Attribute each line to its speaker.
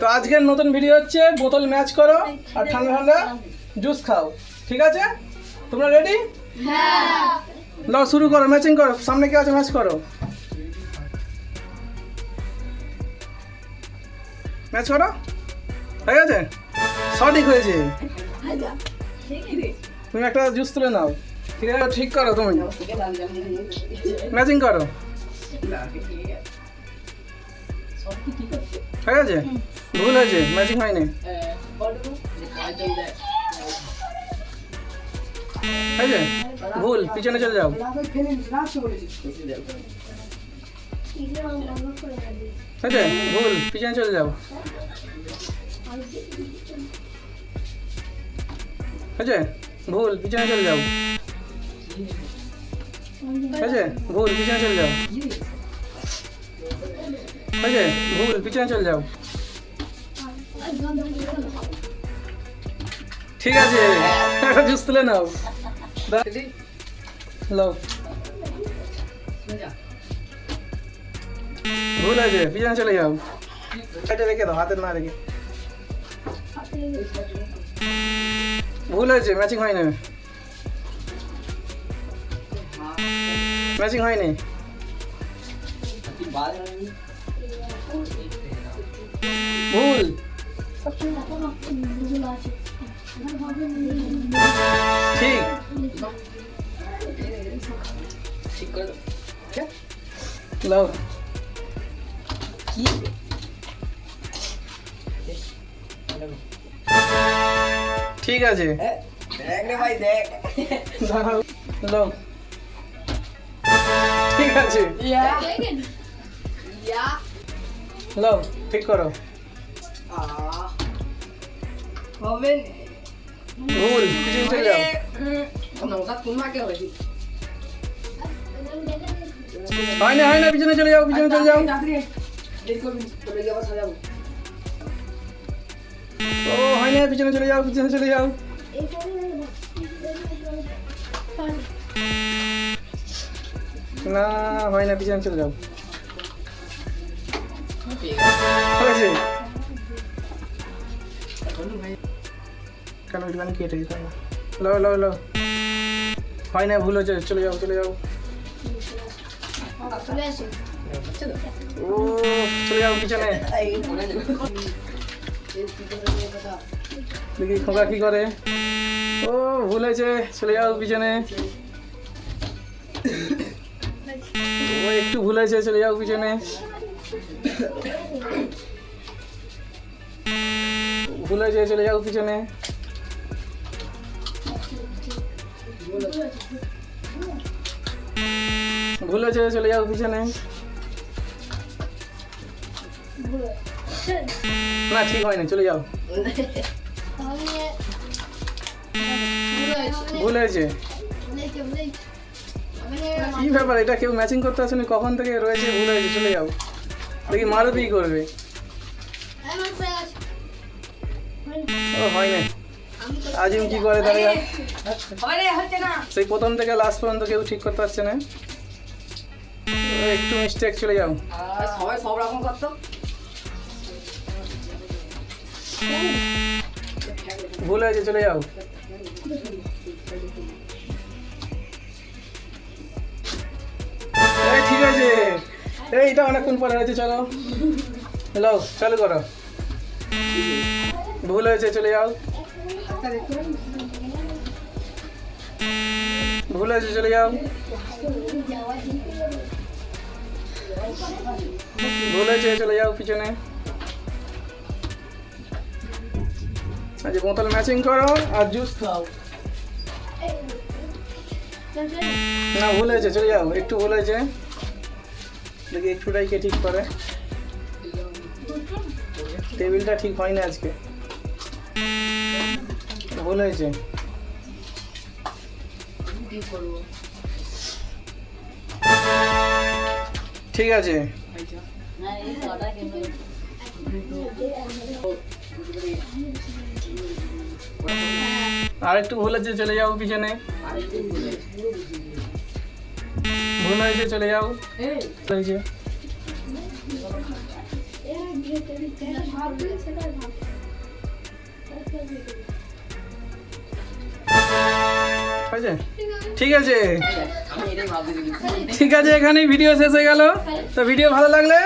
Speaker 1: তো আজকের নতুন ভিডিও হচ্ছে, বোতল ম্যাচ করো আর ঠান্ডা ঠান্ডা জুস খাও, ঠিক আছে? তোমরা রেডি
Speaker 2: হ্যাঁ
Speaker 1: শুরু করো ম্যাচিং করো, সামনে কে আছে ম্যাচ করো? ম্যাচ করো? ঠিক আছে সঠিক হয়েছে। তুমি একটা জুস তুলে নাও, ঠিক আছে? ঠিক করো তুমি। ম্যাচিং করো। হয়ে গেছে ভুল হয়েছে ম্যাচিং হয়নি। হয়েছে ভুল, পিছনে চলে যাও। হয়েছে ভুল, পিছনে চলে যাও। হয়েছে ভুল, পিছনে চলে যাও। হয়েছে ভুল, পিছনে চলে যাও। হয়েছে ভুল পিছনে চলে যাও ঠিক আছে একটা জুস তুলে নাও। দা- লাও ভুল আছে পিছনে চলে যাও এটা রেখে দাও হাতের না রেখে। ভুল হয়েছে ম্যাচিং হয়নি। ম্যাচিং হয়নি। ভুল ঠিক লাও ঠিক আছে দাঁড়াও লাও ঠিক আছে লাও ঠিক করো। ভুল পিছনে চলে যাও হয় না হয় না পিছনে চলে যাও পিছনে চলে যাও। ও হয় না পিছনে চলে যাও পিছনে চলে যাও। না হয় না পিছনে চলে যাও। কেন একটুখানি কেটে দিতে হবে লো লো লো হয় না ভুল হয়েছে। চলে যাও চলে যাও। ও চলে যাও পিছনে। দেখি খোকা কি করে। ও ভুল হয়েছে। চলে যাও পিছনে। ও একটু ভুল হয়েছে। চলে যাও পিছনে। ভুল হয়েছে চলে যাও পিছনে। ভুল হয়েছে চলে যাও পিছনে। না, ঠিক হয়নি, চলে যাও। ভুল হয়েছে কি ব্যাপার, এটা কেউ ম্যাচিং করতে আসেনি? কখন থেকে রয়েছে? ভুল হয়েছে চলে যাও। দেখি মারুতি করবে। ও হয় না আজিম কি করে দাঁড়িয়ে সেই প্রথম থেকে লাস্ট পর্যন্ত কেউ ঠিক করতে পারছে না। একটু মিস্টেক চলে যাও।
Speaker 3: সবাই সব রকম করতো।
Speaker 1: ভুল হয়েছে চলে যাও। এইটা অনেকক্ষণ পরে হয়েছে, চলো। হ্যালো, চালু করো। ভুল হয়েছে, চলে যাও। ভুল হয়েছে, চলে যাও। ভুল হয়েছে, চলে যাও পিছনে। আজ বোতল ম্যাচিং করো আর জুস খাও। না, ভুল হয়েছে, চলে যাও। একটু ভুল হয়েছে। দেখি একটুটাই কে ঠিক করে? টেবিলটা ঠিক হয়নি আজকে। ভুল হয়েছে। ঠিক আছে। আর একটু ভুল হচ্ছে চলে যাও পিছনে। ভুল হয়েছে চলে যাও। হয়েছে?
Speaker 3: ঠিক আছে। ঠিক আছে এখানেই ভিডিও শেষ হয়ে গেল। তো ভিডিও ভালো লাগলে?